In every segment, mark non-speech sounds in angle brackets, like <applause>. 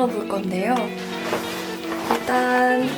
털어볼 건데요. 일단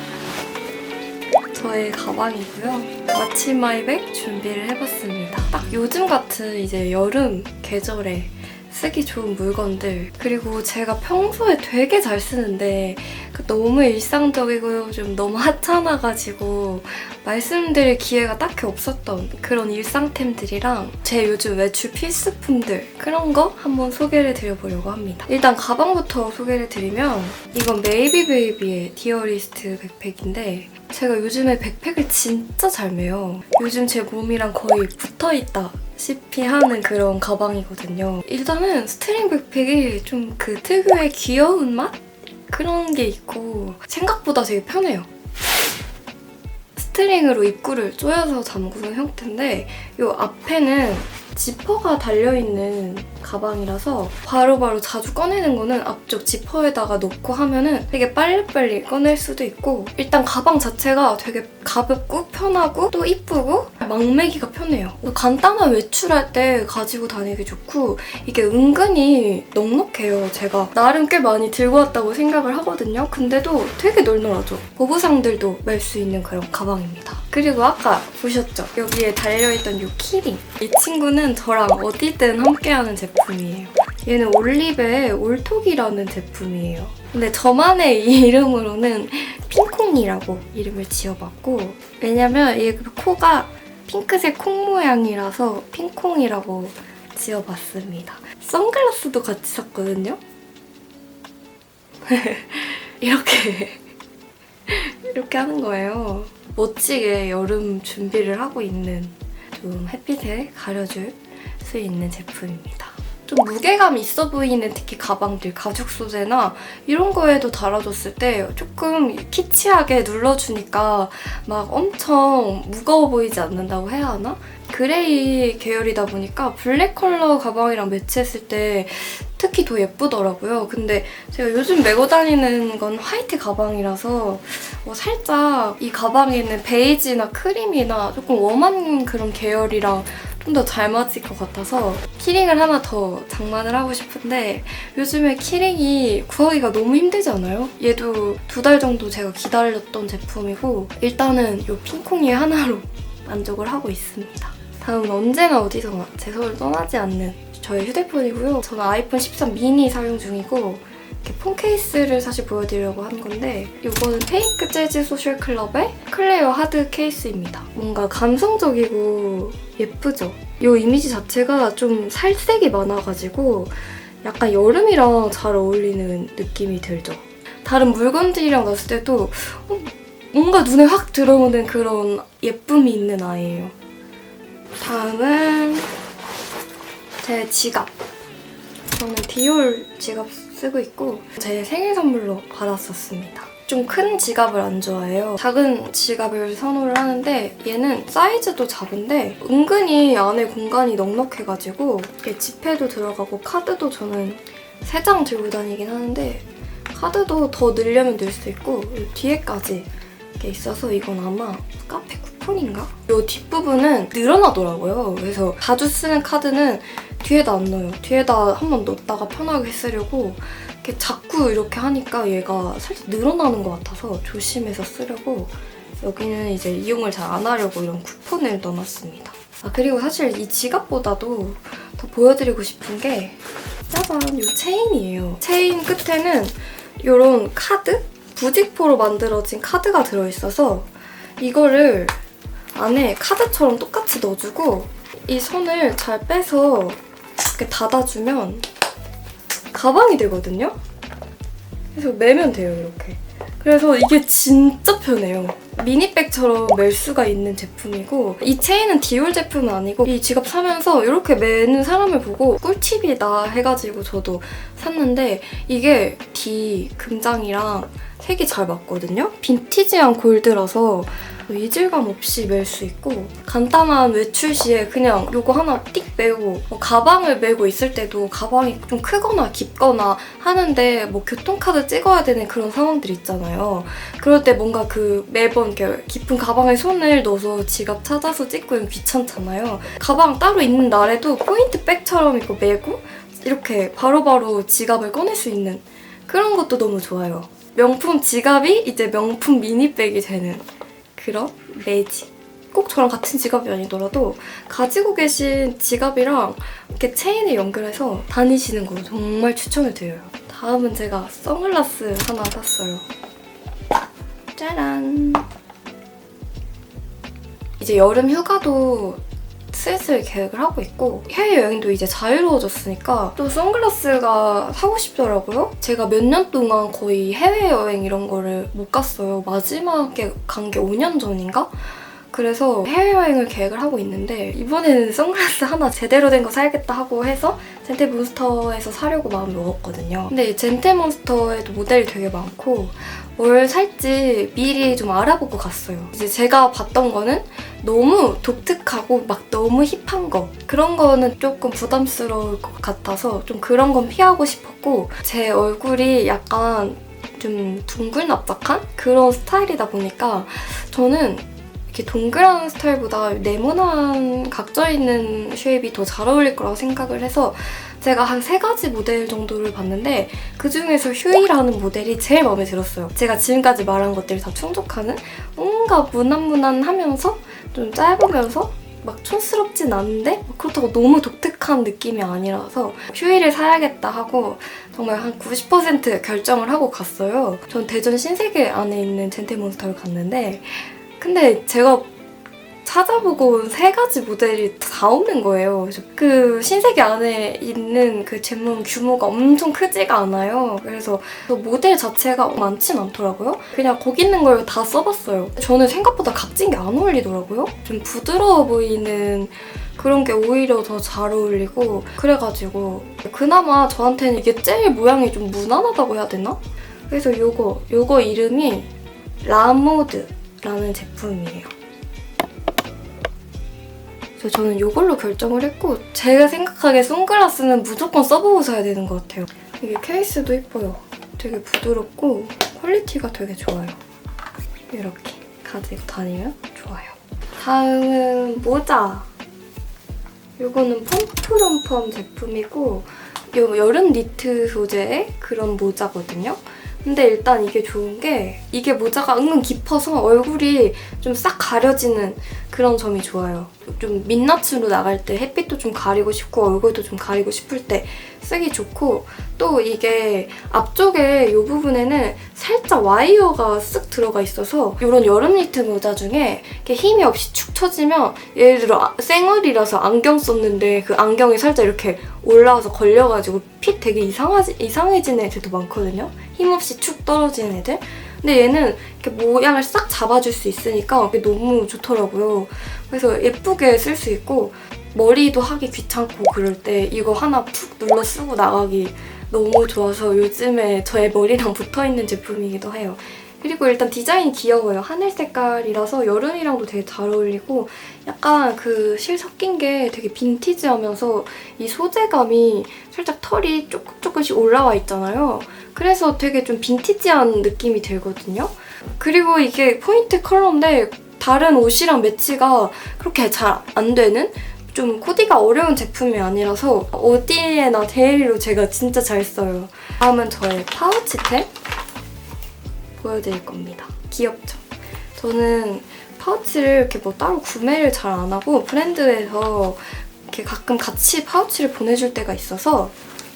저의 가방이고요. 마침 마이백 준비를 해봤습니다. 딱 요즘 같은 이제 여름 계절에 쓰기 좋은 물건들 그리고 제가 평소에 되게 잘 쓰는데 그 너무 일상적이고 좀 너무 하찮아가지고 말씀드릴 기회가 딱히 없었던 그런 일상템들이랑 제 요즘 외출 필수품들 그런 거 한번 소개를 드려보려고 합니다. 일단 가방부터 소개를 드리면 이건 메이비 베이비의 디어리스트 백팩인데 제가 요즘에 백팩을 진짜 잘 매요. 요즘 제 몸이랑 거의 붙어있다. 시피 하는 그런 가방이거든요. 일단은 스트링 백팩이 좀 그 특유의 귀여운 맛? 그런 게 있고 생각보다 되게 편해요. 스트링으로 입구를 조여서 잠그는 형태인데 이 앞에는 지퍼가 달려있는 가방이라서 바로바로 자주 꺼내는 거는 앞쪽 지퍼에다가 놓고 하면은 되게 빨리빨리 꺼낼 수도 있고 일단 가방 자체가 되게 가볍고 편하고 또 이쁘고 막매기가 편해요. 간단한 외출할 때 가지고 다니기 좋고 이게 은근히 넉넉해요. 제가 나름 꽤 많이 들고 왔다고 생각을 하거든요. 근데도 되게 널널하죠. 보부상들도 멜 수 있는 그런 가방입니다. 그리고 아까 보셨죠? 여기에 달려있던 이 키링. 이 친구는 저랑 어디든 함께하는 제품이에요. 얘는 올리브의 올톡이라는 제품이에요. 근데 저만의 이 <laughs> 이름으로는 핑콩이라고 이름을 지어봤고 왜냐면 얘 코가 핑크색 콩 모양이라서 핑콩이라고 지어봤습니다. 선글라스도 같이 샀거든요. <laughs> 이렇게 <laughs> 이렇게 하는 거예요. 멋지게 여름 준비를 하고 있는 좀 햇빛에 가려줄 수 있는 제품입니다. 좀 무게감 있어 보이는 특히 가방들, 가죽 소재나 이런 거에도 달아줬을 때 조금 키치하게 눌러주니까 막 엄청 무거워 보이지 않는다고 해야 하나? 그레이 계열이다 보니까 블랙 컬러 가방이랑 매치했을 때 특히 더 예쁘더라고요. 근데 제가 요즘 메고 다니는 건 화이트 가방이라서 어, 살짝 이 가방에는 베이지나 크림이나 조금 웜한 그런 계열이랑 좀 더 잘 맞을 것 같아서 키링을 하나 더 장만을 하고 싶은데 요즘에 키링이 구하기가 너무 힘들지 않아요? 얘도 두 달 정도 제가 기다렸던 제품이고 일단은 이 핑콩이 하나로 <laughs> 만족을 하고 있습니다. 다음은 언제나 어디서나 제 손을 떠나지 않는 저의 휴대폰이고요. 저는 아이폰 13 미니 사용 중이고 이렇게 폰 케이스를 사실 보여드리려고 한 건데 이거는 페이크 재즈 소셜 클럽의 클레어 하드 케이스입니다. 뭔가 감성적이고 예쁘죠? 이 이미지 자체가 좀 살색이 많아가지고 약간 여름이랑 잘 어울리는 느낌이 들죠. 다른 물건들이랑 놨을 때도 어, 뭔가 눈에 확 들어오는 그런 예쁨이 있는 아이예요. 다음은 제 지갑. 저는 디올 지갑 쓰고 있고 제 생일 선물로 받았었습니다. 좀 큰 지갑을 안 좋아해요. 작은 지갑을 선호를 하는데 얘는 사이즈도 작은데 은근히 안에 공간이 넉넉해가지고 이렇게 지폐도 들어가고 카드도 저는 세 장 들고 다니긴 하는데 카드도 더 넣으려면 넣을 수 있고 이 뒤에까지 이렇게 있어서 이건 아마 카페 쿠폰인가? 이 뒷부분은 늘어나더라고요. 그래서 자주 쓰는 카드는 뒤에다 안 넣어요. 뒤에다 한 번 넣었다가 편하게 쓰려고 이렇게 자꾸 이렇게 하니까 얘가 살짝 늘어나는 것 같아서 조심해서 쓰려고 여기는 이제 이용을 잘 안 하려고 이런 쿠폰을 넣어놨습니다. 아 그리고 사실 이 지갑보다도 더 보여드리고 싶은 게 짜잔 이 체인이에요. 체인 끝에는 이런 카드? 부직포로 만들어진 카드가 들어있어서 이거를 안에 카드처럼 똑같이 넣어주고 이 선을 잘 빼서 이렇게 닫아주면 가방이 되거든요? 그래서 매면 돼요, 이렇게. 그래서 이게 진짜 편해요. 미니백처럼 멜 수가 있는 제품이고 이 체인은 디올 제품은 아니고 이 지갑 사면서 이렇게 매는 사람을 보고 꿀팁이다 해가지고 저도 샀는데 이게 D 금장이랑 색이 잘 맞거든요? 빈티지한 골드라서 이질감 없이 멜 수 있고 간단한 외출 시에 그냥 이거 하나 띡 메고 뭐 가방을 메고 있을 때도 가방이 좀 크거나 깊거나 하는데 뭐 교통카드 찍어야 되는 그런 상황들 있잖아요. 그럴 때 뭔가 그 매번 깊은 가방에 손을 넣어서 지갑 찾아서 찍고 귀찮잖아요. 가방 따로 있는 날에도 포인트 백처럼 이거 메고 이렇게 바로바로 지갑을 꺼낼 수 있는 그런 것도 너무 좋아요. 명품 지갑이 이제 명품 미니백이 되는 그런 매직. 꼭 저랑 같은 지갑이 아니더라도 가지고 계신 지갑이랑 이렇게 체인에 연결해서 다니시는 거 정말 추천을 드려요. 다음은 제가 선글라스 하나 샀어요. 짜란. 이제 여름 휴가도 슬슬 계획을 하고 있고 해외여행도 이제 자유로워졌으니까 또 선글라스가 사고 싶더라고요. 제가 몇 년 동안 거의 해외여행 이런 거를 못 갔어요. 마지막에 간 게 5년 전인가? 그래서 해외여행을 계획을 하고 있는데 이번에는 선글라스 하나 제대로 된 거 사야겠다 하고 해서 젠테몬스터에서 사려고 마음 먹었거든요. 근데 이 젠테몬스터에도 모델이 되게 많고 뭘 살지 미리 좀 알아보고 갔어요. 이제 제가 봤던 거는 너무 독특하고 막 너무 힙한 거 그런 거는 조금 부담스러울 것 같아서 좀 그런 건 피하고 싶었고 제 얼굴이 약간 좀 둥글납작한 그런 스타일이다 보니까 저는 이렇게 동그란 스타일보다 네모난 각져 있는 쉐입이 더 잘 어울릴 거라고 생각을 해서 제가 한 세 가지 모델 정도를 봤는데 그 중에서 휴이라는 모델이 제일 마음에 들었어요. 제가 지금까지 말한 것들이 다 충족하는 뭔가 무난무난하면서 좀 짧으면서 막 촌스럽진 않은데 그렇다고 너무 독특한 느낌이 아니라서 휴이를 사야겠다 하고 정말 한 90% 결정을 하고 갔어요. 전 대전 신세계 안에 있는 젠테몬스터를 갔는데 근데 제가 찾아보고 온 세 가지 모델이 다 없는 거예요. 그 신세계 안에 있는 그 제품 규모가 엄청 크지가 않아요. 그래서 그 모델 자체가 많진 않더라고요. 그냥 거기 있는 걸 다 써봤어요. 저는 생각보다 각진 게 안 어울리더라고요. 좀 부드러워 보이는 그런 게 오히려 더 잘 어울리고 그래가지고 그나마 저한테는 이게 제일 모양이 좀 무난하다고 해야 되나? 그래서 요거 요거 이름이 라모드라는 제품이에요. 그래서 저는 이걸로 결정을 했고 제가 생각하기에 선글라스는 무조건 써보고 사야 되는 것 같아요. 이게 케이스도 예뻐요. 되게 부드럽고 퀄리티가 되게 좋아요. 이렇게 가지고 다니면 좋아요. 다음은 모자. 이거는 펌프럼펌 제품이고 요 여름 니트 소재의 그런 모자거든요. 근데 일단 이게 좋은 게 이게 모자가 은근 깊어서 얼굴이 좀 싹 가려지는 그런 점이 좋아요. 좀 민낯으로 나갈 때 햇빛도 좀 가리고 싶고 얼굴도 좀 가리고 싶을 때 쓰기 좋고 또 이게 앞쪽에 이 부분에는 살짝 와이어가 쓱 들어가 있어서 이런 여름 니트 모자 중에 이렇게 힘이 없이 축 처지면 예를 들어 아- 생얼이라서 안경 썼는데 그 안경이 살짝 이렇게 올라와서 걸려가지고 핏 되게 이상하지, 이상해지는 애들도 많거든요. 힘없이 축 떨어지는 애들. 근데 얘는 이렇게 모양을 싹 잡아줄 수 있으니까 이게 너무 좋더라고요. 그래서 예쁘게 쓸 수 있고 머리도 하기 귀찮고 그럴 때 이거 하나 푹 눌러 쓰고 나가기 너무 좋아서 요즘에 저의 머리랑 붙어있는 제품이기도 해요. 그리고 일단 디자인이 귀여워요. 하늘 색깔이라서 여름이랑도 되게 잘 어울리고 약간 그 실 섞인 게 되게 빈티지하면서 이 소재감이 살짝 털이 조금 조금씩 올라와 있잖아요. 그래서 되게 좀 빈티지한 느낌이 들거든요. 그리고 이게 포인트 컬러인데 다른 옷이랑 매치가 그렇게 잘 안 되는 좀 코디가 어려운 제품이 아니라서 어디에나 데일리로 제가 진짜 잘 써요. 다음은 저의 파우치템 보여드릴 겁니다. 귀엽죠? 저는 파우치를 이렇게 뭐 따로 구매를 잘 안 하고 브랜드에서 이렇게 가끔 같이 파우치를 보내줄 때가 있어서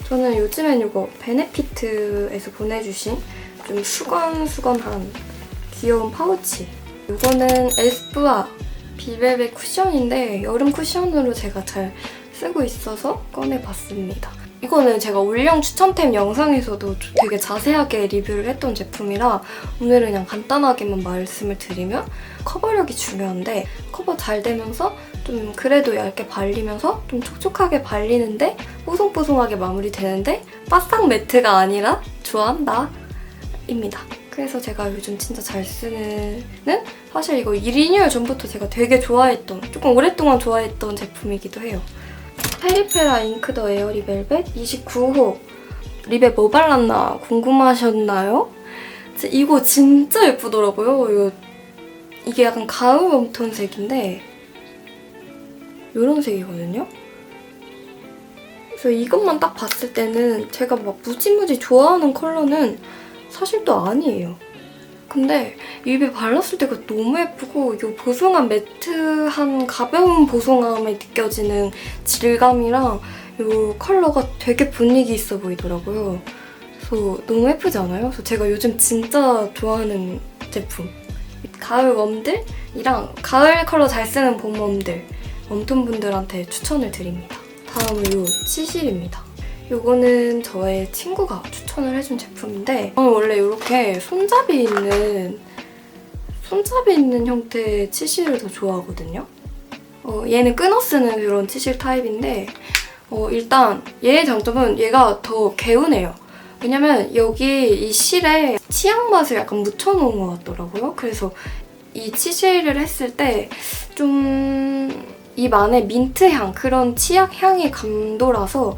저는 요즘엔 이거 베네피트에서 보내주신 좀 수건수건한 귀여운 파우치 이거는 에스쁘아 비벨벳 쿠션인데 여름 쿠션으로 제가 잘 쓰고 있어서 꺼내봤습니다. 이거는 제가 올영 추천템 영상에서도 되게 자세하게 리뷰를 했던 제품이라 오늘은 그냥 간단하게만 말씀을 드리면 커버력이 중요한데 커버 잘 되면서 좀 그래도 얇게 발리면서 좀 촉촉하게 발리는데 뽀송뽀송하게 마무리되는데 바싹 매트가 아니라 좋아한다 입니다. 그래서 제가 요즘 진짜 잘 쓰는 사실 이거 1리뉴얼 전부터 제가 되게 좋아했던 조금 오랫동안 좋아했던 제품이기도 해요. 페리페라 잉크 더 에어리 벨벳 29호 립에 뭐 발랐나 궁금하셨나요? 이거 진짜 예쁘더라고요. 이게 약간 가을 웜톤 색인데 이런 색이거든요. 그래서 이것만 딱 봤을 때는 제가 막 무지무지 좋아하는 컬러는 사실 또 아니에요. 근데 입에 발랐을 때가 너무 예쁘고 이 보송한 매트한 가벼운 보송함에 느껴지는 질감이랑 이 컬러가 되게 분위기 있어 보이더라고요. 그래서 너무 예쁘지 않아요? 그래서 제가 요즘 진짜 좋아하는 제품. 가을 웜들이랑 가을 컬러 잘 쓰는 봄 웜들 웜톤 분들한테 추천을 드립니다. 다음은 이 치실입니다. 이거는 저의 친구가 추천을 해준 제품인데 저는 원래 이렇게 손잡이 있는 손잡이 있는 형태의 치실을 더 좋아하거든요. 어, 얘는 끊어 쓰는 그런 치실 타입인데 어, 일단 얘의 장점은 얘가 더 개운해요. 왜냐면 여기 이 실에 치약 맛을 약간 묻혀놓은 것 같더라고요. 그래서 이 치실을 했을 때 좀 입 안에 민트 향, 그런 치약 향이 감돌아서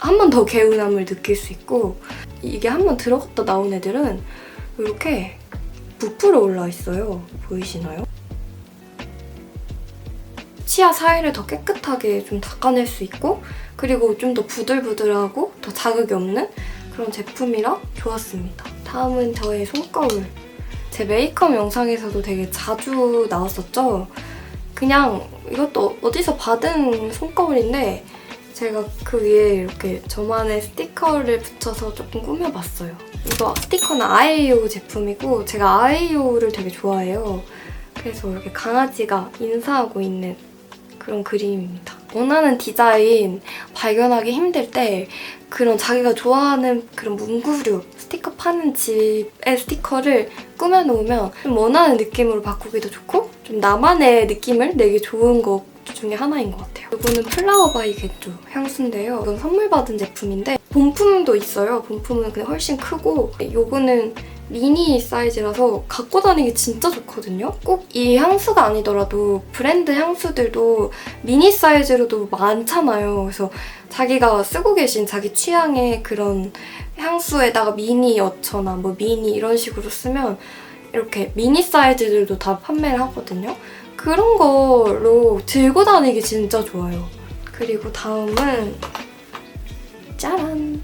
한 번 더 개운함을 느낄 수 있고 이게 한 번 들어갔다 나온 애들은 이렇게 부풀어 올라 있어요. 보이시나요? 치아 사이를 더 깨끗하게 좀 닦아낼 수 있고 그리고 좀 더 부들부들하고 더 자극이 없는 그런 제품이라 좋았습니다. 다음은 저의 손거울. 제 메이크업 영상에서도 되게 자주 나왔었죠. 그냥 이것도 어디서 받은 손거울인데 제가 그 위에 이렇게 저만의 스티커를 붙여서 조금 꾸며봤어요. 이거 스티커는 아이오 제품이고 제가 아이오를 되게 좋아해요. 그래서 이렇게 강아지가 인사하고 있는 그런 그림입니다. 원하는 디자인 발견하기 힘들 때 그런 자기가 좋아하는 그런 문구류 스티커 파는 집의 스티커를 꾸며놓으면 좀 원하는 느낌으로 바꾸기도 좋고 좀 나만의 느낌을 내기 좋은 것 중에 하나인 것 같아요. 이거는 플라워 바이 겟조 향수인데요. 이건 선물 받은 제품인데 본품도 있어요. 본품은 그냥 훨씬 크고 이거는 미니 사이즈라서 갖고 다니기 진짜 좋거든요. 꼭 이 향수가 아니더라도 브랜드 향수들도 미니 사이즈로도 많잖아요. 그래서 자기가 쓰고 계신 자기 취향의 그런 향수에다가 미니 어처나 뭐 미니 이런 식으로 쓰면 이렇게 미니 사이즈들도 다 판매를 하거든요. 그런 걸로 들고 다니기 진짜 좋아요. 그리고 다음은 짜란!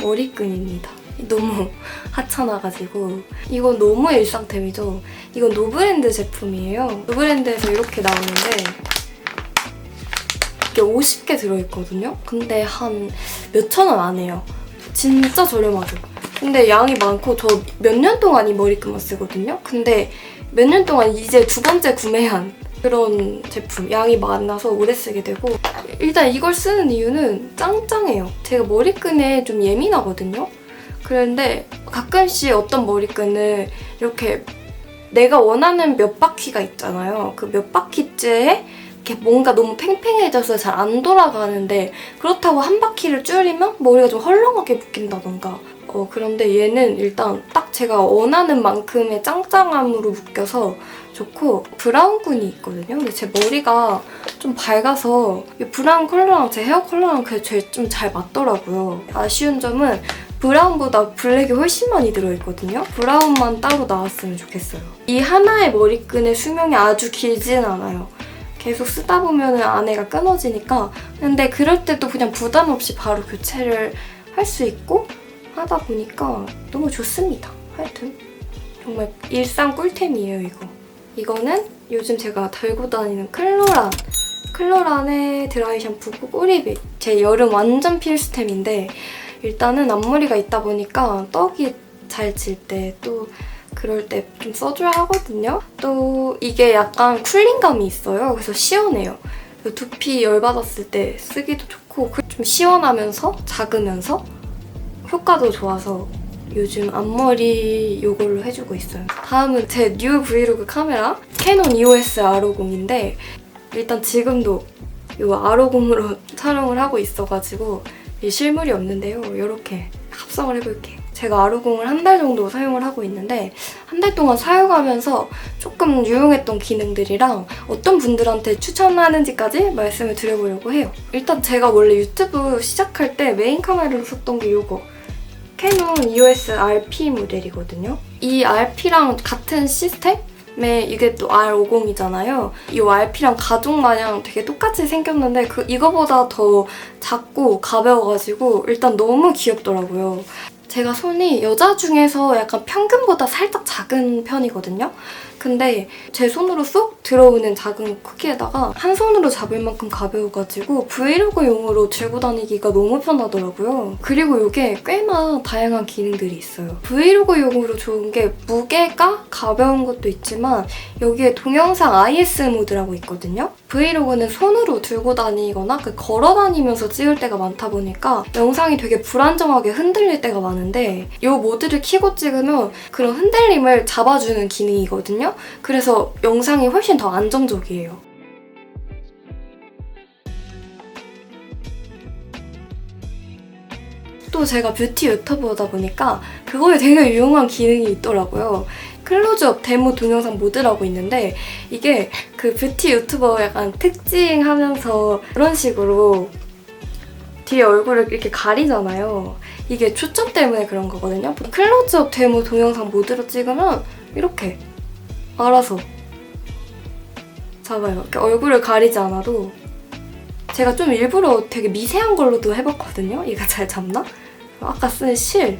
머리끈입니다. 너무 <laughs> 하찮아가지고 이건 너무 일상템이죠. 이건 노브랜드 제품이에요. 노브랜드에서 이렇게 나오는데 이게 50개 들어있거든요. 근데 한 몇천 원 안 해요. 진짜 저렴하죠. 근데 양이 많고 저 몇 년 동안 이 머리끈만 쓰거든요. 근데 몇 년 동안 이제 두 번째 구매한 그런 제품 양이 많아서 오래 쓰게 되고 일단 이걸 쓰는 이유는 짱짱해요. 제가 머리끈에 좀 예민하거든요. 그런데 가끔씩 어떤 머리끈을 이렇게 내가 원하는 몇 바퀴가 있잖아요. 그 몇 바퀴째에 이렇게 뭔가 너무 팽팽해져서 잘 안 돌아가는데 그렇다고 한 바퀴를 줄이면 머리가 좀 헐렁하게 묶인다던가 어, 그런데 얘는 일단 딱 제가 원하는 만큼의 짱짱함으로 묶여서 좋고 브라운끈이 있거든요. 근데 제 머리가 좀 밝아서 이 브라운 컬러랑 제 헤어 컬러랑 그게 제일 좀 잘 맞더라고요. 아쉬운 점은 브라운보다 블랙이 훨씬 많이 들어있거든요. 브라운만 따로 나왔으면 좋겠어요. 이 하나의 머리끈의 수명이 아주 길진 않아요. 계속 쓰다 보면 안에가 끊어지니까 근데 그럴 때도 그냥 부담 없이 바로 교체를 할 수 있고 하다 보니까 너무 좋습니다. 하여튼 정말 일상 꿀템이에요 이거. 이거는 요즘 제가 들고 다니는 클로란 클로란의 드라이 샴푸고 꼬리빗 제 여름 완전 필수템인데 일단은 앞머리가 있다 보니까 떡이 잘 질 때 또 그럴 때 좀 써줘야 하거든요. 또 이게 약간 쿨링감이 있어요. 그래서 시원해요. 두피 열받았을 때 쓰기도 좋고 그좀 시원하면서 작으면서 효과도 좋아서 요즘 앞머리 이걸로 해주고 있어요. 다음은 제 뉴 브이로그 카메라 캐논 EOS R50인데 일단 지금도 이 R50으로 <laughs> 촬영을 하고 있어가지고 이 실물이 없는데요. 이렇게 합성을 해볼게요. 제가 R50을 한 달 정도 사용을 하고 있는데 한 달 동안 사용하면서 조금 유용했던 기능들이랑 어떤 분들한테 추천하는지까지 말씀을 드려보려고 해요. 일단 제가 원래 유튜브 시작할 때 메인 카메라로 썼던 게 이거 캐논 EOS RP 모델이거든요. 이 RP랑 같은 시스템? 이게 또 R50이잖아요. 이 RP랑 가죽 마냥 되게 똑같이 생겼는데 그 이거보다 더 작고 가벼워가지고 일단 너무 귀엽더라고요. 제가 손이 여자 중에서 약간 평균보다 살짝 작은 편이거든요. 근데 제 손으로 쏙 들어오는 작은 크기에다가 한 손으로 잡을 만큼 가벼워가지고 브이로그용으로 들고 다니기가 너무 편하더라고요. 그리고 이게 꽤나 다양한 기능들이 있어요. 브이로그용으로 좋은 게 무게가 가벼운 것도 있지만 여기에 동영상 IS 모드라고 있거든요. 브이로그는 손으로 들고 다니거나 그 걸어 다니면서 찍을 때가 많다 보니까 영상이 되게 불안정하게 흔들릴 때가 많은데 이 모드를 켜고 찍으면 그런 흔들림을 잡아주는 기능이거든요. 그래서 영상이 훨씬 더 안정적이에요. 또 제가 뷰티 유튜버다 보니까 그거에 되게 유용한 기능이 있더라고요. 클로즈업 데모 동영상 모드라고 있는데 이게 그 뷰티 유튜버 약간 특징 하면서 그런 식으로 뒤에 얼굴을 이렇게 가리잖아요. 이게 초점 때문에 그런 거거든요. 클로즈업 데모 동영상 모드로 찍으면 이렇게 알아서 잡아요. 이렇게 얼굴을 가리지 않아도 제가 좀 일부러 되게 미세한 걸로도 해봤거든요. 얘가 잘 잡나? 아까 쓴 실.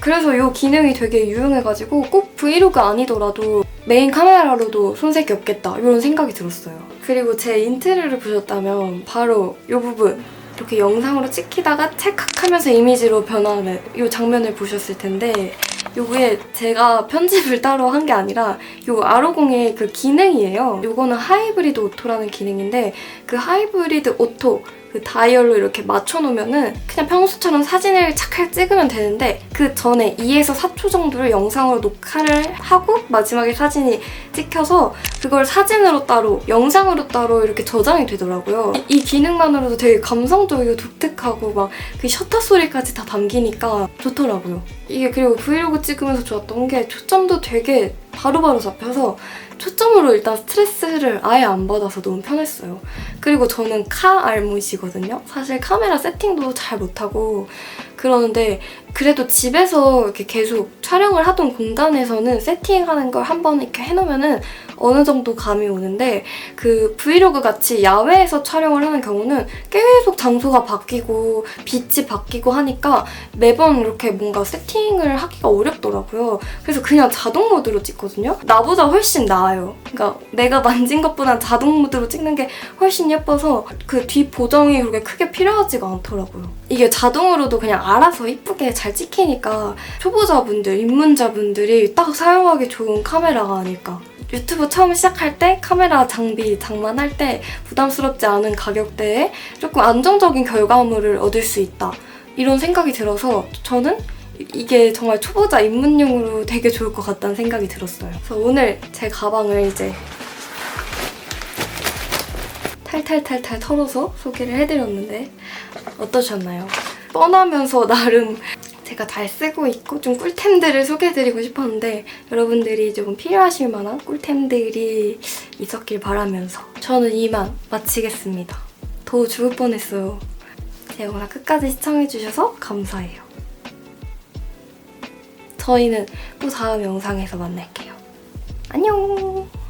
그래서 이 기능이 되게 유용해가지고 꼭 브이로그 아니더라도 메인 카메라로도 손색이 없겠다 이런 생각이 들었어요. 그리고 제 인트로를 보셨다면 바로 이 부분 이렇게 영상으로 찍히다가 찰칵하면서 이미지로 변하는 이 장면을 보셨을 텐데 요게 제가 편집을 따로 한 게 아니라 요 아로공의 그 기능이에요. 요거는 하이브리드 오토라는 기능인데 그 하이브리드 오토 그 다이얼로 이렇게 맞춰놓으면은 그냥 평소처럼 사진을 착착 찍으면 되는데 그 전에 2에서 4초 정도를 영상으로 녹화를 하고 마지막에 사진이 찍혀서 그걸 사진으로 따로 영상으로 따로 이렇게 저장이 되더라고요. 이, 이 기능만으로도 되게 감성적이고 독특하고 막 그 셔터 소리까지 다 담기니까 좋더라고요. 이게 그리고 브이로그 찍으면서 좋았던 게 초점도 되게 바로바로 잡혀서 초점으로 일단 스트레스를 아예 안 받아서 너무 편했어요. 그리고 저는 카 알못이거든요. 사실 카메라 세팅도 잘 못하고 그러는데 그래도 집에서 이렇게 계속 촬영을 하던 공간에서는 세팅하는 걸 한번 이렇게 해놓으면은 어느 정도 감이 오는데 그 브이로그 같이 야외에서 촬영을 하는 경우는 계속 장소가 바뀌고 빛이 바뀌고 하니까 매번 이렇게 뭔가 세팅을 하기가 어렵더라고요. 그래서 그냥 자동 모드로 찍거든요. 나보다 훨씬 나아요. 그러니까 내가 만진 것보단 자동 모드로 찍는 게 훨씬 예뻐서 그뒤 보정이 그렇게 크게 필요하지가 않더라고요. 이게 자동으로도 그냥 알아서 이쁘게 잘 찍히니까 초보자분들, 입문자분들이 딱 사용하기 좋은 카메라가 아닐까. 유튜브 처음 시작할 때 카메라 장비 장만할 때 부담스럽지 않은 가격대에 조금 안정적인 결과물을 얻을 수 있다. 이런 생각이 들어서 저는 이게 정말 초보자 입문용으로 되게 좋을 것 같다는 생각이 들었어요. 그래서 오늘 제 가방을 이제 탈탈탈탈 털어서 소개를 해드렸는데 어떠셨나요? 뻔하면서 나름 제가 잘 쓰고 있고 좀 꿀템들을 소개해드리고 싶었는데 여러분들이 조금 필요하실 만한 꿀템들이 있었길 바라면서 저는 이만 마치겠습니다. 더 죽을 뻔했어요. 제 영상 끝까지 시청해주셔서 감사해요. 저희는 또 다음 영상에서 만날게요. 안녕!